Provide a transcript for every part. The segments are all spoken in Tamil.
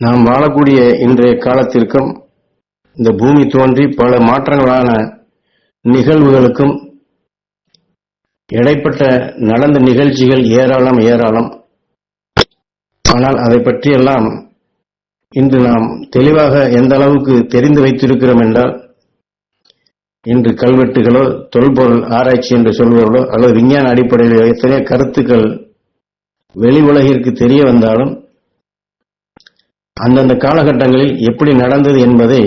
நாம் வாழக்கூடிய இன்றைய காலத்திற்கும் இந்த பூமி தோன்றி பல மாற்றங்களான நிகழ்வுகளுக்கும் இடைப்பட்ட நடந்த நிகழ்ச்சிகள் ஏராளம் ஏராளம். ஆனால் அதை பற்றியெல்லாம் இன்று நாம் தெளிவாக எந்த அளவுக்கு தெரிந்து வைத்திருக்கிறோம் என்றால் இன்று கல்வெட்டுகளோ தொல்பொருள் ஆராய்ச்சி என்று சொல்பவர்களோ அல்லது விஞ்ஞான அடிப்படையில் எத்தனையோ கருத்துக்கள் வெளி உலகிற்கு தெரிய வந்தாலும் அந்தந்த காலகட்டங்களில் எப்படி நடந்தது என்பதை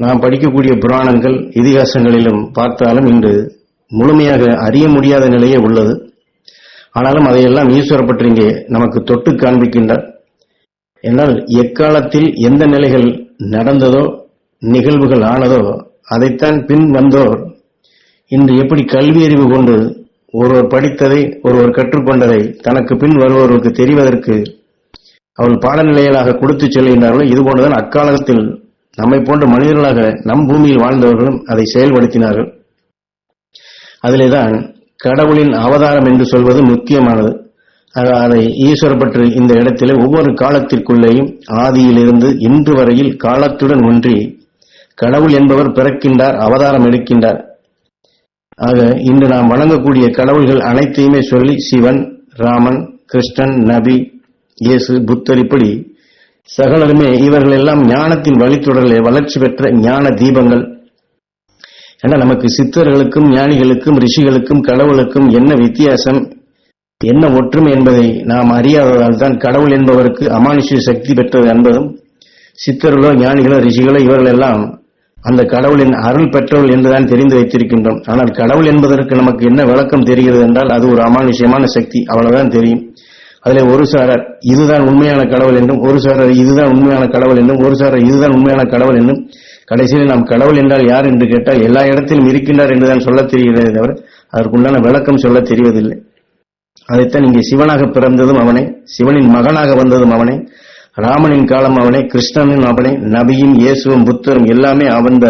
நாம் படிக்கக்கூடிய புராணங்கள் இதிகாசங்களிலும் பார்த்தாலும் இன்று முழுமையாக அறிய முடியாத நிலையே உள்ளது. ஆனாலும் அதையெல்லாம் ஈஸ்வர பற்றி இங்கே நமக்கு தொட்டு காண்பிக்கின்றார். என்றால் எக்காலத்தில் எந்த நிலைகள் நடந்ததோ நிகழ்வுகள் ஆனதோ அதைத்தான் பின் வந்தோர் இன்று எப்படி கல்வி அறிவு கொண்டு ஒருவர் படித்ததை ஒருவர் கற்றுக்கொண்டதை தனக்கு பின் வருவோருக்கு தெரிவதற்கு அவள் பாடநிலைகளாக கொடுத்து செல்கின்றார்களோ இதுபோன்றுதான் அக்காலத்தில் நம்மை போன்ற மனிதர்களாக நம் பூமியில் வாழ்ந்தவர்களும் அதை செயல்படுத்தினார்கள். அதிலேதான் கடவுளின் அவதாரம் என்று சொல்வது முக்கியமானது. அதை ஈஸ்வர பற்றி இந்த இடத்திலே ஒவ்வொரு காலத்திற்குள்ளேயும் ஆதியிலிருந்து இன்று வரையில் காலத்துடன் ஒன்றி கடவுள் என்பவர் பிறக்கின்றார் அவதாரம் எடுக்கின்றார். ஆக இன்று நாம் வணங்கக்கூடிய கடவுள்கள் அனைத்தையுமே சொல்லி சிவன் ராமன் கிருஷ்ணன் நபி இயேசு புத்தர் இப்படி சகலருமே இவர்கள் எல்லாம் ஞானத்தின் வழித்தொடர்களே வளர்ச்சி பெற்ற ஞான தீபங்கள். ஏன்னா நமக்கு சித்தர்களுக்கும் ஞானிகளுக்கும் ரிஷிகளுக்கும் கடவுளுக்கும் என்ன வித்தியாசம்? என்ன ஒற்றுமை என்பதை நாம் அறியாததால் தான் கடவுள் என்பவருக்கு அமானுஷ்ய சக்தி பெற்றது என்பதும் சித்தர்களோ ஞானிகளோ ரிஷிகளோ இவர்கள் எல்லாம் அந்த கடவுளின் அருள் பெற்றவள் என்றுதான் தெரிந்து வைத்திருக்கின்றோம். ஆனால் கடவுள் என்பதற்கு நமக்கு என்ன விளக்கம் தெரிகிறது என்றால் அது ஒரு அமானுஷ்யமான சக்தி. அவ்வளவுதான் தெரியும். அதில் ஒரு சாரர் இதுதான் உண்மையான கடவுள் என்றும் ஒரு சாரர் இதுதான் உண்மையான கடவுள் என்றும் ஒரு சாரர் இதுதான் உண்மையான கடவுள் என்றும் கடைசியில் நாம் கடவுள் என்றால் யார் என்று கேட்டால் எல்லா இடத்திலும் இருக்கின்றார் என்றுதான் சொல்லத் தெரிகிறதே தவிர அதற்குண்டான விளக்கம் சொல்லத் தெரிவதில்லை. அதைத்தான் இங்கே சிவனாக பிறந்ததும் அவனே சிவனின் மகனாக வந்ததும் அவனே ராமனின் காலம் அவனே கிருஷ்ணனின் அவனே நபியும் இயேசுவும் புத்தரும் எல்லாமே அவந்த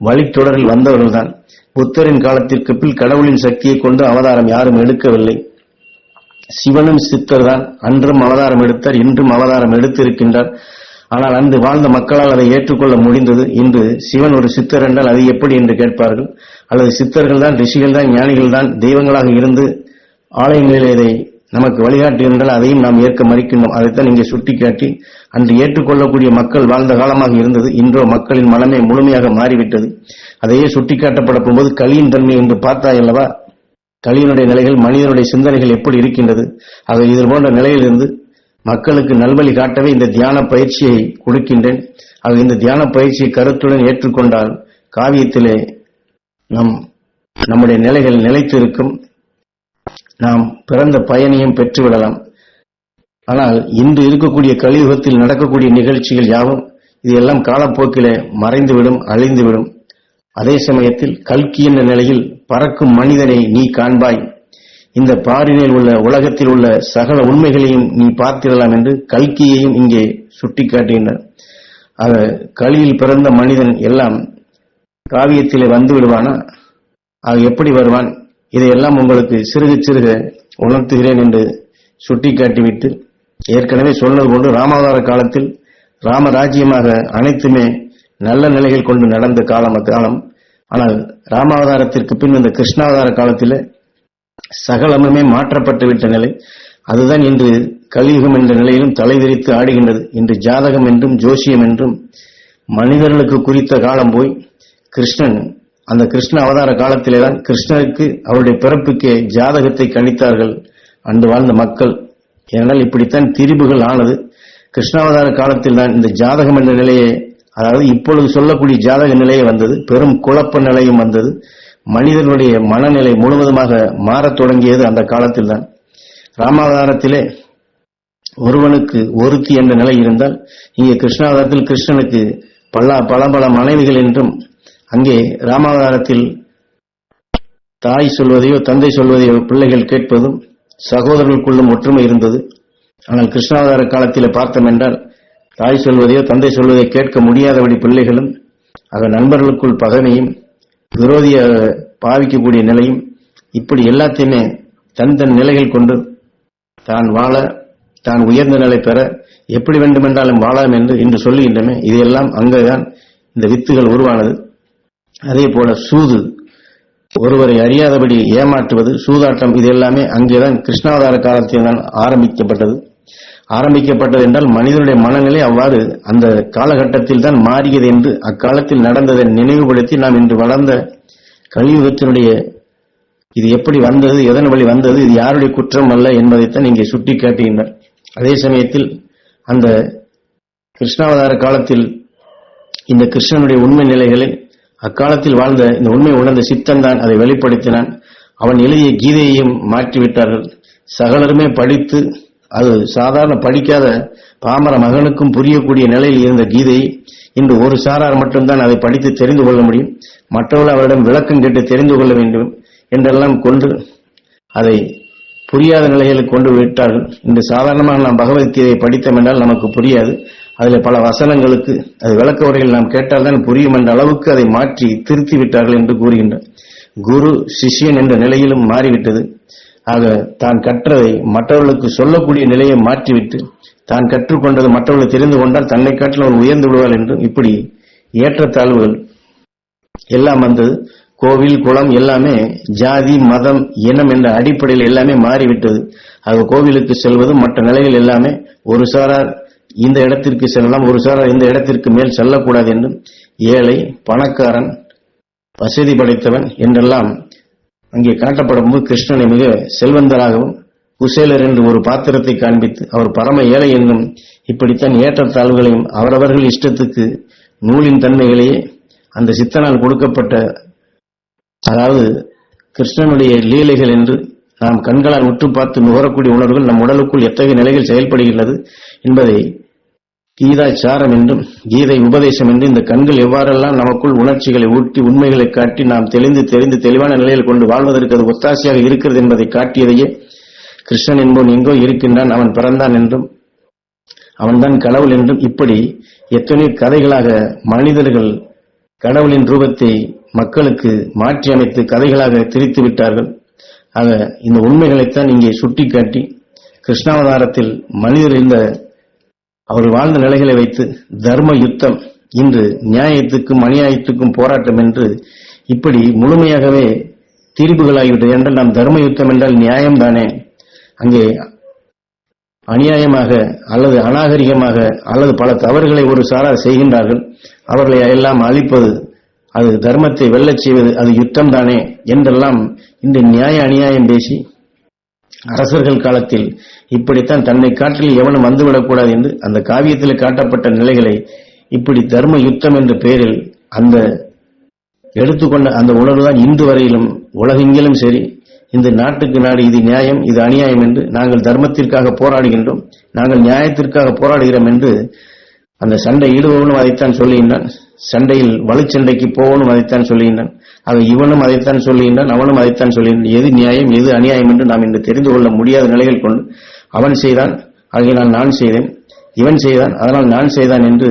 வழித்தொடரில் வந்தவர்கள்தான். புத்தரின் காலத்திற்கு பின் கடவுளின் சக்தியை கொண்டு அவதாரம் யாரும் எடுக்கவில்லை. சிவனும் சித்தர் தான் அன்றும் அவதாரம் எடுத்தார் இன்றும் அவதாரம் எடுத்திருக்கின்றார். ஆனால் அன்று வாழ்ந்த மக்களால் அதை ஏற்றுக்கொள்ள முடிந்தது. இன்று சிவன் ஒரு சித்தர் என்றால் அது எப்படி என்று கேட்பார்கள். அல்லது சித்தர்கள் தான் ரிஷிகள் தான் ஞானிகள் தான் தெய்வங்களாக இருந்து ஆலயங்களில் இதை நமக்கு வழிகாட்டி அதையும் நாம் ஏற்க மறுக்கின்றோம். அதைத்தான் இங்கே சுட்டிக்காட்டி அன்று ஏற்றுக்கொள்ளக்கூடிய மக்கள் வாழ்ந்த காலமாக இருந்தது. இன்றோ மக்களின் மனமே முழுமையாக மாறிவிட்டது. அதையே சுட்டிக்காட்டப்பட போகும்போது கலியின் தன்மை என்று பார்த்தாய் அல்லவா? கலியினுடைய நிலைகள் மனிதனுடைய சிந்தனைகள் எப்படி இருக்கின்றது? ஆக இது போன்ற நிலையிலிருந்து மக்களுக்கு நல்வழி காட்டவே இந்த தியான பயிற்சியை கொடுக்கின்றேன். ஆக இந்த தியான பயிற்சியை கருத்துடன் ஏற்றுக்கொண்டால் காவியத்திலே நம் நம்முடைய நிலைகள் நிலைத்திருக்கும். நாம் பிறந்த பயனையும் பெற்றுவிடலாம். ஆனால் இன்று இருக்கக்கூடிய கலியுகத்தில் நடக்கக்கூடிய நிகழ்ச்சிகள் யாவும் இது எல்லாம் காலப்போக்கிலே மறைந்துவிடும் அழிந்துவிடும். அதே சமயத்தில் கல்கி என்ற நிலையில் பறக்கும் மனிதனை நீ காண்பாய். இந்த பாரினில் உள்ள உலகத்தில் உள்ள சகல உண்மைகளையும் நீ பார்த்திடலாம் என்று கல்கியையும் இங்கே சுட்டிக்காட்டுகின்றனர் ஆக கலியில் பிறந்த மனிதன் எல்லாம் காவியத்திலே வந்து விடுவானா? அது எப்படி வருவான்? இதையெல்லாம் உங்களுக்கு சிறுக சிறுக உணர்த்துகிறேன் என்று சுட்டிக்காட்டிவிட்டு ஏற்கனவே சொன்னது போன்று ராமாவதார காலத்தில் ராமராஜ்யமாக அனைத்துமே நல்ல நிலைகள் கொண்டு நடந்த காலம் அக்காலம் ஆனால் ராமாவதாரத்திற்கு பின் இந்த கிருஷ்ணாவதார காலத்தில் சகலமுமே மாற்றப்பட்டு விட்ட நிலை. அதுதான் இன்று கலியுகம் என்ற நிலையிலும் தலைவிரித்து ஆடுகின்றது. இன்று ஜாதகம் என்றும் ஜோசியம் என்றும் மனிதர்களுக்கு குறித்த காலம் போய் கிருஷ்ணன் அந்த கிருஷ்ண அவதார காலத்திலே தான் கிருஷ்ணருக்கு அவருடைய பிறப்புக்கே ஜாதகத்தை கணித்தார்கள் அன்று வாழ்ந்த மக்கள். ஏனால் இப்படித்தான் திரிபுகள் ஆனது. கிருஷ்ணாவதார காலத்தில் தான் இந்த ஜாதகம் என்ற நிலையை அதாவது இப்பொழுது சொல்லக்கூடிய ஜாதக நிலையை வந்தது பெரும் குழப்ப நிலையும் வந்தது. மனிதனுடைய மனநிலை முழுவதுமாக மாறத் தொடங்கியது அந்த காலத்தில் தான் ராமாவதாரத்திலே ஒருவனுக்கு ஒருத்தி என்ற நிலை இருந்தால் இங்கே கிருஷ்ணாவதாரத்தில் கிருஷ்ணனுக்கு பல பல பல மனைவிகள் என்றும் அங்கே ராமாவதாரத்தில் தாய் சொல்வதையோ தந்தை சொல்வதையோ பிள்ளைகள் கேட்பதும் சகோதரர்களுக்குள்ளும் ஒற்றுமை இருந்தது. ஆனால் கிருஷ்ணாவதார காலத்தில் பார்த்தோம் என்றால் தாய் சொல்வதையோ தந்தை சொல்வதை கேட்க முடியாதபடி பிள்ளைகளும் ஆக நண்பர்களுக்குள் பகைமையும் விரோதிய பாவிக்கக்கூடிய நிலையும் இப்படி எல்லாத்தையுமே தன் தன் நிலைகள் கொண்டு தான் வாழ தான் உயர்ந்த நிலை பெற எப்படி வேண்டுமென்றாலும் வாழலாம் என்று இன்று சொல்லுகின்றமே இதையெல்லாம் அங்கேதான் இந்த வித்துகள் உருவானது. அதே போல சூது ஒருவரை அறியாதபடி ஏமாற்றுவது சூதாட்டம் இது எல்லாமே அங்கேதான் கிருஷ்ணாவதார காலத்தில் தான் ஆரம்பிக்கப்பட்டது. ஆரம்பிக்கப்பட்டது என்றால் மனிதனுடைய மனநிலை அவ்வாறு அந்த காலகட்டத்தில் தான் மாறியது என்று அக்காலத்தில் நடந்ததை நினைவுபடுத்தி நாம் இன்று வளர்ந்த கலியுகத்தினுடைய இது எப்படி வந்தது எதன் வழி வந்தது இது யாருடைய குற்றம் அல்ல என்பதைத்தான் இங்கே சுட்டி காட்டுகின்றார் அதே சமயத்தில் அந்த கிருஷ்ணாவதார காலத்தில் இந்த கிருஷ்ணனுடைய உண்மை நிலைகளில் அக்காலத்தில் வாழ்ந்த இந்த உண்மை உணர்ந்த சித்தன் தான் அதை வெளிப்படுத்தினான். அவன் எழுதிய கீதையையும் மாற்றிவிட்டார்கள். சகலருமே படித்து அது சாதாரண படிக்காத பாமர மகனுக்கும் புரியக்கூடிய நிலையில் இருந்த கீதையை இன்று ஒரு சாரார் மட்டும்தான் அதை படித்து தெரிந்து கொள்ள முடியும். மற்றவர்கள் அவரிடம் விளக்கம் கேட்டு தெரிந்து கொள்ள வேண்டும் என்றெல்லாம் கொண்டு அதை புரியாத நிலையில் கொண்டு விட்டார்கள். இன்று சாதாரணமாக நாம் பகவத்கீதையை படித்தோம் என்றால் நமக்கு புரியாது. அதில் பல வசனங்களுக்கு அது விளக்க உரையில் நாம் கேட்டால்தான் புரியும் என்ற அளவுக்கு அதை மாற்றி திருத்தி விட்டார்கள் என்று கூறுகின்றார் குரு சிஷ்யன் என்ற நிலையிலும் மாறிவிட்டது. ஆக தான் கற்றதை மற்றவர்களுக்கு சொல்லக்கூடிய நிலையை மாற்றிவிட்டு தான் கற்றுக்கொண்டது மற்றவர்கள் தெரிந்து கொண்டால் தன்னை காட்டில் அவர் உயர்ந்து விடுவார் என்றும் இப்படி ஏற்றத்தாழ்வுகள் எல்லாம் வந்தது. கோவில் குளம் எல்லாமே ஜாதி மதம் இனம் என்ற அடிப்படையில் எல்லாமே மாறிவிட்டது. ஆக கோவிலுக்கு செல்வது மற்ற நிலைகள் எல்லாமே ஒரு சாரார் இந்த இடத்திற்கு செல்லலாம் ஒரு சாரார் இந்த இடத்திற்கு மேல் செல்லக்கூடாது என்றும் ஏழை பணக்காரன் வசதி படைத்தவன் என்றெல்லாம் அங்கே காட்டப்படும் போது கிருஷ்ணனை மிக செல்வந்தராகவும் குசேலர் என்று ஒரு பாத்திரத்தை காண்பித்து அவர் பரம ஏழை என்றும் இப்படித்தான் ஏற்றத்தாழ்வுகளையும் அவரவர்கள் இஷ்டத்துக்கு நூலின் தன்மைகளையே அந்த சித்தனால் கொடுக்கப்பட்ட அதாவது கிருஷ்ணனுடைய லீலைகள் என்று நாம் கண்களால் உற்று பார்த்து நுகரக்கூடிய உணர்வுகள் நம் உடலுக்குள் எத்தகைய நிலையில் செயல்படுகின்றது என்பதை கீதாச்சாரம் என்றும் கீதை உபதேசம் என்று இந்த கண்கள் எவ்வாறெல்லாம் நமக்குள் உணர்ச்சிகளை ஊட்டி உண்மைகளை காட்டி நாம் தெளிந்து தெரிந்து தெளிவான நிலையில் கொண்டு வாழ்வதற்கு அது ஒத்தாசையாக இருக்கிறது என்பதை காட்டியதையே கிருஷ்ணன் என்பவன் எங்கோ இருக்கின்றான் அவன் பிறந்தான் என்றும் அவன்தான் கடவுள் என்றும் இப்படி எத்தனை கதைகளாக மனிதர்கள் கடவுளின் ரூபத்தை மக்களுக்கு மாற்றி அமைத்து கதைகளாக திரித்து விட்டார்கள். ஆக இந்த உண்மைகளைத்தான் இங்கே சுட்டிக்காட்டி கிருஷ்ணாவதாரத்தில் மனிதர் இந்த அவர் வாழ்ந்த நிலைகளை வைத்து தர்ம யுத்தம் இன்று நியாயத்துக்கும் அநியாயத்துக்கும் போராட்டம் என்று இப்படி முழுமையாகவே தீர்ப்புகளாகிவிட்டது என்றால் நாம் தர்ம யுத்தம் என்றால் நியாயம்தானே? அங்கே அநியாயமாக அல்லது அநாகரிகமாக அல்லது பல தவறுகளை ஒரு சாரார் செய்கின்றார்கள். அவர்களை எல்லாம் அழிப்பது அது தர்மத்தை வெல்லச் செய்வது அது யுத்தம் தானே என்றெல்லாம் இந்த நியாய அநியாயம் பேசி அரசர்கள் காலத்தில் இப்படித்தான் தன்னை காற்றில் எவனும் வந்துவிடக்கூடாது என்று அந்த காவியத்தில் காட்டப்பட்ட நிலைகளை இப்படி தர்ம யுத்தம் என்ற பெயரில் அந்த எடுத்துக்கொண்ட அந்த உணர்வுதான் இன்று வரையிலும் உலகெங்கிலும் சரி இந்த நாட்டுக்கு நாடு இது நியாயம் இது அநியாயம் என்று நாங்கள் தர்மத்திற்காக போராடுகின்றோம் நாங்கள் நியாயத்திற்காக போராடுகிறோம் என்று அந்த சண்டை ஈடுபவனும் அதைத்தான் சொல்லுகின்றான் சண்டையில் வலுச்சண்டைக்கு போவனும் அதைத்தான் சொல்லுகின்றான். ஆக இவனும் அதைத்தான் சொல்லுகின்றான் அவனும் அதைத்தான் சொல்லுகின்றான். எது நியாயம் எது அநியாயம் என்று நாம் இன்று தெரிந்து கொள்ள முடியாத நிலைகள் கொண்டு அவன் செய்தான் ஆகையினால் நான் செய்தேன் இவன் செய்தான் அதனால் நான் செய்தான் என்று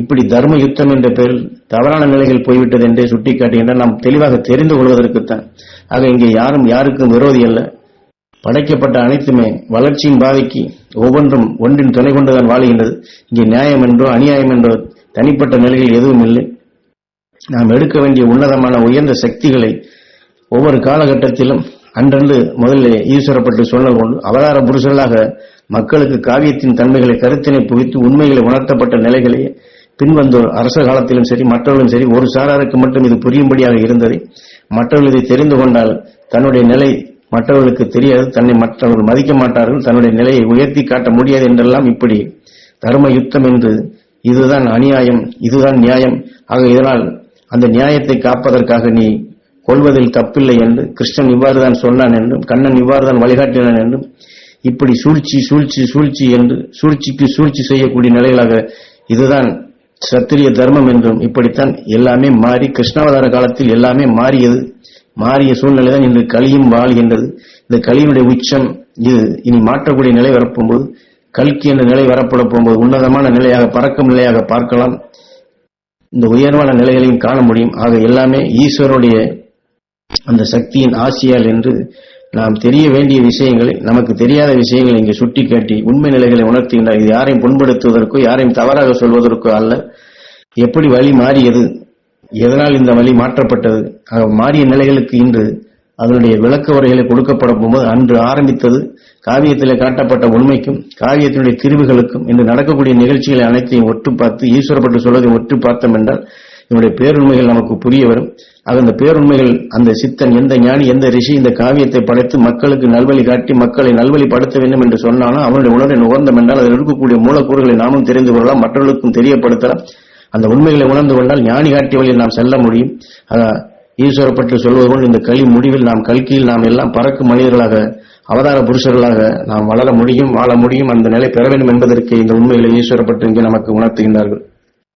இப்படி தர்ம யுத்தம் என்ற பெயரில் தவறான நிலைகள் போய்விட்டது என்றே சுட்டிக்காட்டுகின்றான். நாம் தெளிவாக தெரிந்து கொள்வதற்குத்தான். ஆக இங்கே யாரும் யாருக்கும் விரோதி அல்ல. படைக்கப்பட்ட அனைத்துமே வளர்ச்சியின் பாதைக்கு ஒவ்வொன்றும் ஒன்றின் துணை கொண்டுதான் வாழுகின்றது. இங்கே நியாயம் என்றோ அநியாயம் என்றோ தனிப்பட்ட நிலைகள் எதுவும் இல்லை. நாம் எடுக்க வேண்டிய உன்னதமான உயர்ந்த சக்திகளை ஒவ்வொரு காலகட்டத்திலும் அன்றன்று முதலில் ஈஸ்வரப்பட்டு சொன்னது கொண்டு அவதார புருஷர்களாக மக்களுக்கு காவியத்தின் தன்மைகளை கருத்தினை புகித்து உண்மைகளை உணர்த்தப்பட்ட நிலைகளை பின்வந்தோர் அரச காலத்திலும் சரி மற்றவர்களும் சரி ஒரு சாராருக்கு மட்டும் இது புரியும்படியாக இருந்தது மற்றவர்கள் இதை தெரிந்து கொண்டால் தன்னுடைய நிலை மற்றவர்களுக்கு தெரியாது தன்னை மற்றவர்கள் மதிக்க மாட்டார்கள் தன்னுடைய நிலையை உயர்த்தி காட்ட முடியாது என்றெல்லாம் இப்படி தர்ம யுத்தம் என்று இதுதான் அநியாயம் இதுதான் நியாயம். ஆக இதனால் அந்த நியாயத்தை காப்பதற்காக நீ கொள்வதில் தப்பில்லை என்று கிருஷ்ணன் இவ்வாறு தான் சொன்னான் என்றும் கண்ணன் இவ்வாறு தான் வழிகாட்டினான் என்றும் இப்படி சூழ்ச்சி சூழ்ச்சி சூழ்ச்சி என்று சூழ்ச்சிக்கு சூழ்ச்சி செய்யக்கூடிய நிலையிலாக இதுதான் சத்திரிய தர்மம் என்றும் இப்படித்தான் எல்லாமே மாறி கிருஷ்ணாவதார காலத்தில் எல்லாமே மாறியது. மாறிய சூழ்நிலை தான் இன்று கலியும் வாழ்கின்றது. இந்த கலியினுடைய உச்சம் இது. இனி மாற்றக்கூடிய நிலை வரப்போகும்போது கல்கி என்ற நிலை வரப்பட போகும்போது உன்னதமான நிலையாக பறக்கும் நிலையாக பார்க்கலாம். இந்த உயர்வான நிலைகளையும் காண முடியும். ஆக எல்லாமே ஈஸ்வருடைய அந்த சக்தியின் ஆசியால் என்று நாம் தெரிய வேண்டிய விஷயங்களை நமக்கு தெரியாத விஷயங்களை இங்கே சுட்டிக்காட்டி உண்மை நிலைகளை உணர்த்துகின்றார். இது யாரையும் புண்படுத்துவதற்கோ யாரையும் தவறாக சொல்வதற்கோ அல்ல. எப்படி வழி மாறியது? எதனால் இந்த வழி மாற்றப்பட்டது? மாறிய நிலைகளுக்கு இன்று அதனுடைய விளக்க உரைகளை கொடுக்கப்பட போகும்போது அன்று ஆரம்பித்தது காவியத்தில் காட்டப்பட்ட உண்மைக்கும் காவியத்தினுடைய திருவுகளுக்கும் இன்று நடக்கக்கூடிய நிகழ்ச்சிகளை அனைத்தையும் ஒட்டு பார்த்து ஈஸ்வரப்பட்டு சொல்வதை ஒட்டு பார்த்தோம் என்றால் இவனுடைய பேருண்மைகள் நமக்கு புரிய வரும். ஆக அந்த பேருண்மைகள் அந்த சித்தன் எந்த ஞானி எந்த ரிஷி இந்த காவியத்தை படைத்து மக்களுக்கு நல்வழி காட்டி மக்களை நல்வழிப்படுத்த வேண்டும் என்று சொன்னாலும் அவனுடைய உணர்வை நுகர்ந்தம் என்றால் அதில் இருக்கக்கூடிய மூலக்கூறுகளை நாமும் தெரிந்து கொள்ளலாம் மற்றவர்களுக்கும் தெரியப்படுத்தலாம். அந்த உண்மைகளை உணர்ந்து கொண்டால் ஞானி காட்டிய வழியில் நாம் செல்ல முடியும். அதான் ஈஸ்வரப்பட்டு சொல்வது போல் இந்த கலி முடிவில் நாம் கல்கியில் நாம் எல்லாம் பறக்கும் மனிதர்களாக அவதார புருஷர்களாக நாம் வளர முடியும் வாழ முடியும் அந்த நிலை பெற வேண்டும் என்பதற்கு இந்த உண்மைகளை ஈஸ்வரப்பட்டு இங்கே நமக்கு உணர்த்துகின்றார்கள்.